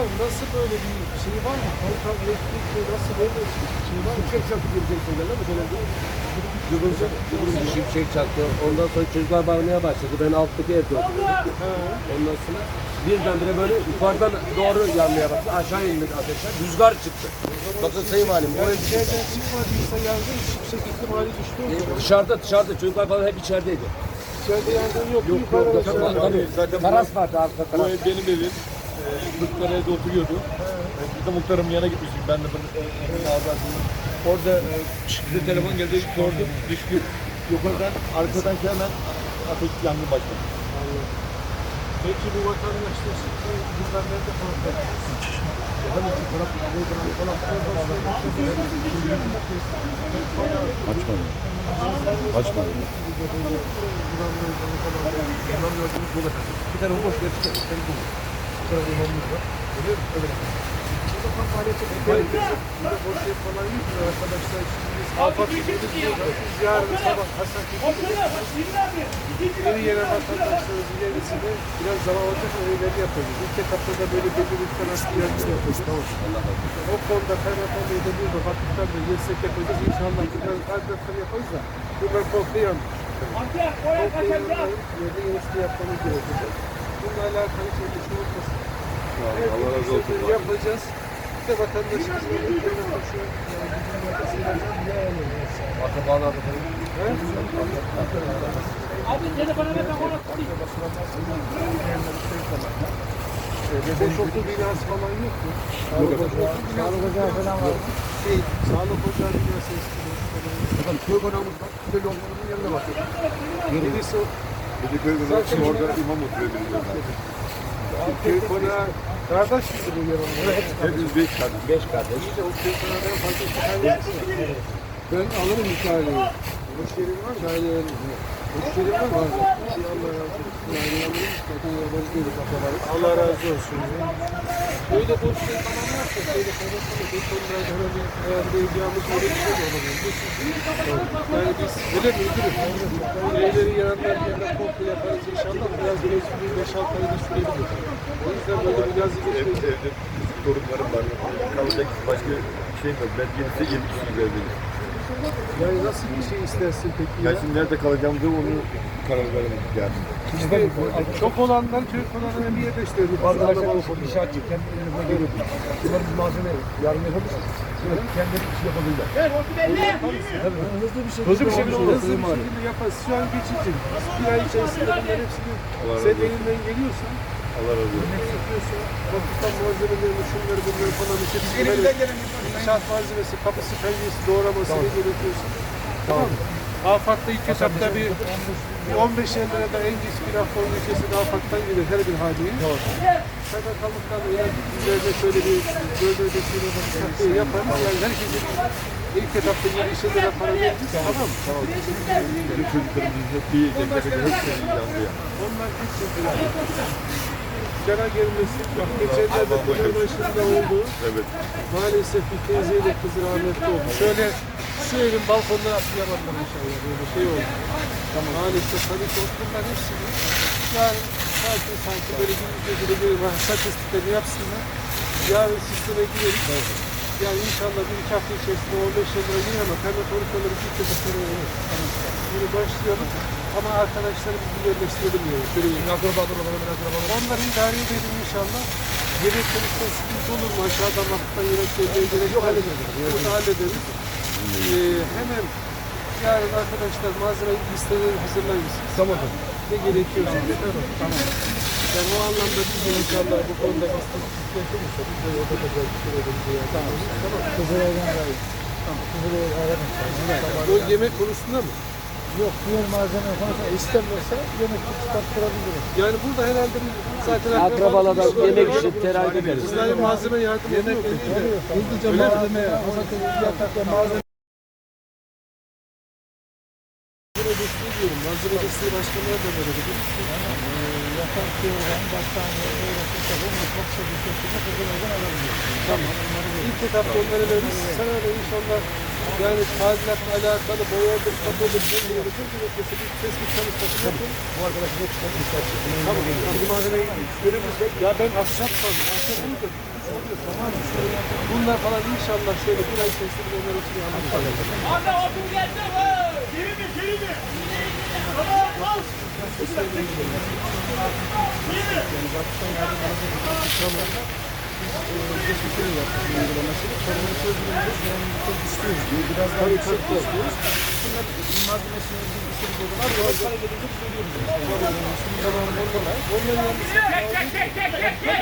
var. Nasıl böyle bir şey var mı? Kontak elektrik mi? Nasıl böyle bir şey var mı? Şimşek çaktı girecek şeylerle mi böyle bir Gıbılcı, gıbılcı şimşek çaktı. Ondan sonra çocuklar bağırmaya başladı. Ben alttaki evde oturuyorum. Ondan sonra birdenbire böyle yukarıdan doğru yanmaya başladı. Aşağı inmedi ateşler. Rüzgar çıktı. Bakın Sayın Valim. Yani içeriden çıkmadıysa yangın yüksek ihtimali düştü zaman. dışarıda dışarıda çocuklar falan hep içerideydi. İçeride yangın yok. Yok yok yok. Tabii, Zaten bu- Taras vardı arka Bu taraf. ev benim evim. Ee, Çocuklar evde oturuyordu. Ee, Biz de muhtarımın yanına gitmiştik. Ben de bunu evin Orada e, bize telefon geldi. Sordum. Düştük. Yukarıdan arkadan hemen ateş yangın başladı. Peki bu vatandaşlar şimdi buradan nerede kontak? Açmadı. Açmadı. Bir tane boş çıkıyor. Bir tane boş. Bir tane imamımız var. Öyle mi? Öyle. Burada boş yer falan yok mu arkadaşlar? Biz gidiyoruz diyoruz. Biz yarın sabah Hasan Yeni gelen vatandaşlarımız ilerisinde biraz zaman olacak ama evleri yapacağız. İlk etapta da böyle belli bir sanat yardım yapacağız. Tamam. O konuda kaymakam bey de burada vakıftan da yesek yapacağız. İnşallah biraz tadilatları yaparız da bunlar komple yanmış. Komple yanmayan yerde yenisini yapmamız gerekecek. Bununla alakalı şey şu olmasın. Allah razı olsun. Her yapacağız. Bir de vatandaşımız böyle ülkenin başı yani bizim yakasıyla ne alıyoruz? Akrabalar da tabii. Boş okul binası falan yok mu? Sağlık ocağı falan var. Şey, sağlık ocağı binası eskiden. Efendim köy konağımız var. Köy yollarının yanına bakıyor. Birisi o Bediköy Gönüllüsü orada imam oturuyor biliyorum. köy konağı kardeş miydi bu yer Hepimiz beş kardeş. Beş kardeş. O fazla Ben alırım hikayeyi. Boş yerin var mı? Hikayeyi Allah razı olsun. Böyle yer falan varsa şöyle kaynaklı betonlar herhalde ayarlayacağımız öyle bir şey de olabilir. Yani biz öyle müdürüm? Evleri yaranlar yerine komple yaparız inşallah. Biraz mecburi 5-6 ayda sürebilir. O yüzden böyle bir yazı Ev, geçmeyiz. evde torunlarım var. Kalacak başka bir şeyim yok. Ben gelirse yedi kişiyiz evdeyiz. Yani nasıl bir şey istersin peki ya? Ya şimdi nerede kalacağımızı onu karar verelim yani. İşte çok olanlar köy konağına bir yerde işte. Arkadaşlar inşaatçı kendi elimizden geliyor. Bunlar bir malzeme yardım yapabilir. Kendi iş yapabilirler. Hızlı bir şekilde Hızlı bir şekilde olmuş hızlı bir olur. şekilde yaparız. Şu an geçici. Bir ay içerisinde bunların hepsini sen elinden geliyorsa Allah razı olsun. yapıyorsa vakıftan malzemelerini şunları bunları falan işte biz elimizden gelen inşaat malzemesi, kapısı, penceresi, doğraması ne gerekiyorsa. Tamam? Afat'ta ilk etapta bir, bir 15 lira da en geç bir hafta öncesinde Afat'tan gelir her bir hadiye. Sadakallıktan eğer üzerine şöyle bir böyle ödesiyle takviye yaparız. Yani herkesin ilk etapta 20 lira para veririz. Tamam? Tamam. Çocuklarımız hep bir yiyecekler. Hepsi yandı ya. Onlar hiç yapıyorlar. Cana gelmesi, bak geçenlerde kızın başında oldu. Evet. Maalesef bir teyzeyle kızı rahmetli oldu. Şöyle şu evin balkonuna atlayamadılar inşallah böyle şey oldu. Tamam. Maalesef tabii ki bunlar hepsini yani sakin sakin böyle bir gecede bir saç istiklerini yapsınlar. Yarın sisteme gireriz. Yani inşallah bir iki hafta içerisinde 15 yıl lira yine ama kaynak konuşmaları bir kez sonra olur. Bunu başlayalım. Ama arkadaşlarımız bir yerleştirelim yani. Şöyle Akrabalar olalım, akrabalar. Onları idare edelim inşallah. Yemek konusunda sıkıntı olur mu? Aşağıdan vakıftan yemek vermeye gerek yok. Hallederiz. Bunu hallederiz. Ee, hemen yarın arkadaşlar malzeme listeleri hazırlayın. Tamam. Ne gerekiyorsa. Tamam. tamam. Yani o anlamda biz de inşallah bu konuda istihdam olursa biz de orada da şey edelim. Tamam. Tamam. Kızılay'dan arayın. Tamam. Kızılay'ı aradım. O yemek konusunda mı? Yok diğer malzeme konusunda istenmezse yemek çıkarttırabiliriz. Yani burada herhalde zaten Akrabalardan akrabalık yemek için tedarik ederiz. Kızılay'a malzeme yardım ediyor mu? Hızlıca Öyle mi? malzeme, hasatı, yatakla malzeme Malzeme desteği diyorum. Malzeme desteği başka nereden verebiliriz? yatak, yorgan, battaniye, öğretirse bu mutfaksa bir şekilde Kızılay'dan alabiliriz. Tamam. İlk etapta onları veririz. Sana da inşallah Yani tadilatla alakalı boyadır, kapıdır, ne gerekir gerekirse bir tespit çalışması yapın. Bu arkadaş ne çıkar? Tamam. Bu malzemeyi görürsek ya ben ahşap kaldım. Ahşap burada. Tamam. Bunlar falan inşallah şöyle bir ay içerisinde onlar için anlatacağım. Hadi otur geldi be. Geri mi geri mi? Tamam al. Geçmişleri yaptık bu uygulaması. Sorunu çözümümüz yani çok istiyoruz diye. Biraz daha yüksek istiyoruz. Bunlar bir sürü sorun var. Doğal para gelince söylüyoruz. Şimdi zamanında olmalar.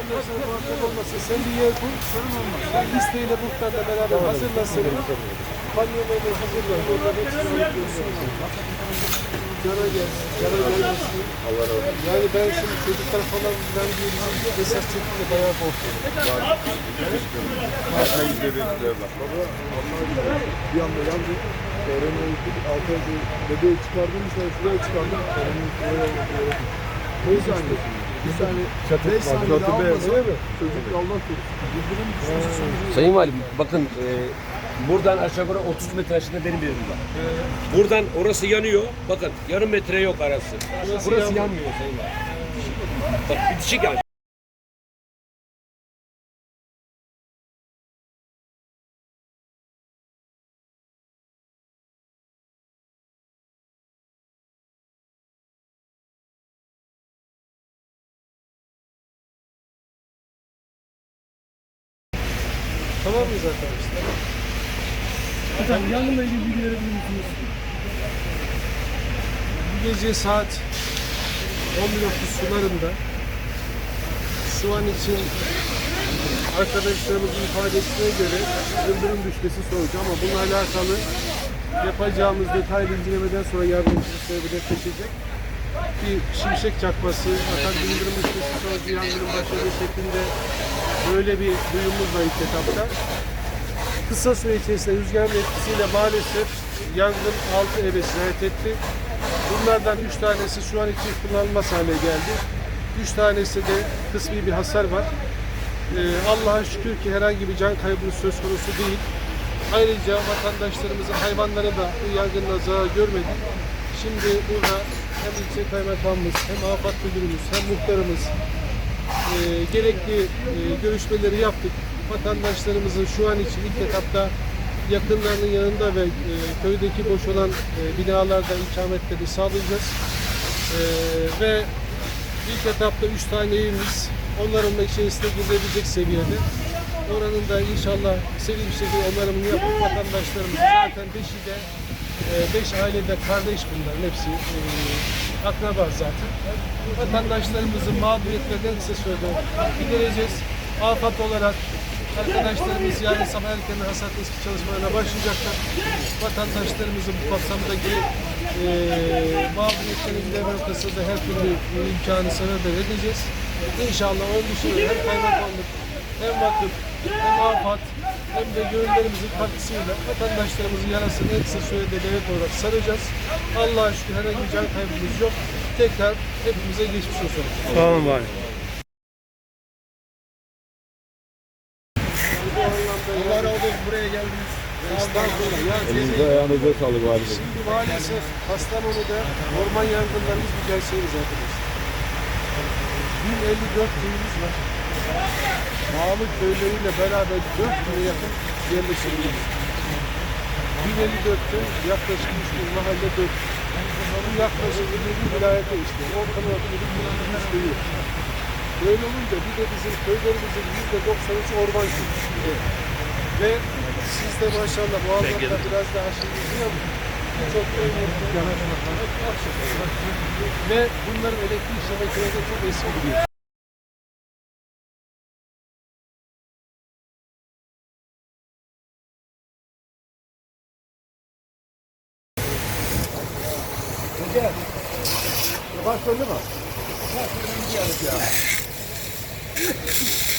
Onların sonra muhatap olmasın. Sen bir yer bul, sorun olmaz. Sen listeyle muhtarla beraber hazırla seni. Panyoları hazırla. Orada hepsini Cana gelsin, cana gelmesin. Allah razı olsun. Yani ben şimdi çocuklar falan diye bizim esas çekimde bayağı korkuyorum. Bir anda yandı. Öğrenme gittik. Altı ay bebeği çıkardım. Sonra şuraya çıkardım. Öğrenmeyi şuraya yapıyorum. Bir saniye. Bir saniye. Beş saniye daha olmasa çocuk Allah korusun. Sayın Valim bakın e, buradan aşağı yukarı 30 metre aşağıda benim evim var. Buradan orası yanıyor. Bakın yarım metre yok arası. Burası yanmıyor Sayın Valim. Bak bitişik yani. Tamam mıyız arkadaşlar? Hocam yangınla ilgili bilgi verebilir misiniz? Bu gece saat 11.30 sularında şu an için arkadaşlarımızın ifadesine göre yıldırım düşmesi sonucu ama bununla alakalı yapacağımız detaylı incelemeden sonra yardımcılıkları netleşecek. Bir şimşek çakması, bir yıldırım düşmesi sonucu yangının başladığı şeklinde böyle bir duyumumuz var ilk etapta. Kısa süre içerisinde rüzgarın etkisiyle maalesef yangın 6 eve sirayet etti. Bunlardan 3 tanesi şu an için kullanılmaz hale geldi. 3 tanesi de kısmi bir hasar var. Ee, Allah'a şükür ki herhangi bir can kaybı söz konusu değil. Ayrıca vatandaşlarımızın hayvanları da bu yangından zarar görmedi. Şimdi burada hem ilçe kaymakamımız, hem afet müdürümüz, hem muhtarımız e, gerekli e, görüşmeleri yaptık. Vatandaşlarımızın şu an için ilk etapta yakınlarının yanında ve e, köydeki boş olan e, binalarda ikametleri sağlayacağız. E, ve ilk etapta 3 tane evimiz onların da içerisine girilebilecek seviyede. Oranın da inşallah seri bir şekilde onarımını yapıp vatandaşlarımız zaten beşi de 5 ailede kardeş bunların hepsi e, akraba zaten. Vatandaşlarımızın mağduriyetlerden kısa sürede gidereceğiz. Afat olarak arkadaşlarımız yarın sabah erken hasat tespit çalışmalarına başlayacaklar. Vatandaşlarımızın bu kapsamdaki e, mağduriyetlerini giderme noktasında her türlü imkanı sebeber edeceğiz. İnşallah onun dışında hem kaymakamlık hem vakıf hem afat hem de gönüllerimizin katkısıyla vatandaşlarımızın yarasını en kısa sürede devlet olarak saracağız. Allah'a şükür herhangi bir can kaybımız yok. Tekrar hepimize geçmiş olsun. Allah razı olsun. Buraya geldiniz. Estağfurullah. Ya Elinize ayağınıza sağlık valide. Şimdi maalesef Kastamonu'da orman yangınlarımız bir gerçeğimiz arkadaşlar. 1054 köyümüz var. Bağlı köyleriyle beraber 4 bine yakın yerleşimimiz. 1054 köy yaklaşık 3 bin mahalle 4. Bu yaklaşık 20 vilayete işte. Ortalama 7 köyü. Böyle olunca bir de bizim köylerimizin %93'ü orman köyü. Ve siz de maşallah bu anlamda biraz daha aşırı ama çok Ve bunların elektrik şebekeleri çok eski biliyor. Başladı mı? Hadi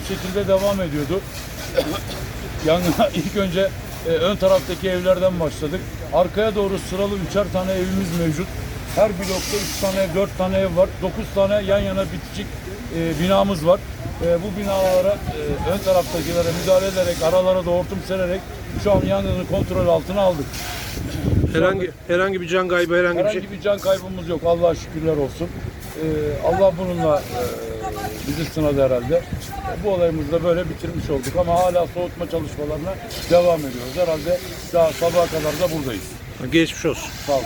şekilde devam ediyordu. Yangına ilk önce e, ön taraftaki evlerden başladık. Arkaya doğru sıralı üçer tane evimiz mevcut. Her blokta üç tane, dört tane ev var. Dokuz tane yan yana bitişik e, binamız var. E, bu binalara, e, ön taraftakilere müdahale ederek, aralara da hortum sererek şu an yangını kontrol altına aldık. Herhangi herhangi bir can kaybı herhangi bir şey. Herhangi bir can kaybımız yok. Allah'a şükürler olsun. Ee, Allah bununla e, bizi sınadı herhalde. Bu olayımızı da böyle bitirmiş olduk ama hala soğutma çalışmalarına devam ediyoruz. Herhalde daha sabaha kadar da buradayız. Geçmiş olsun. Sağ olun.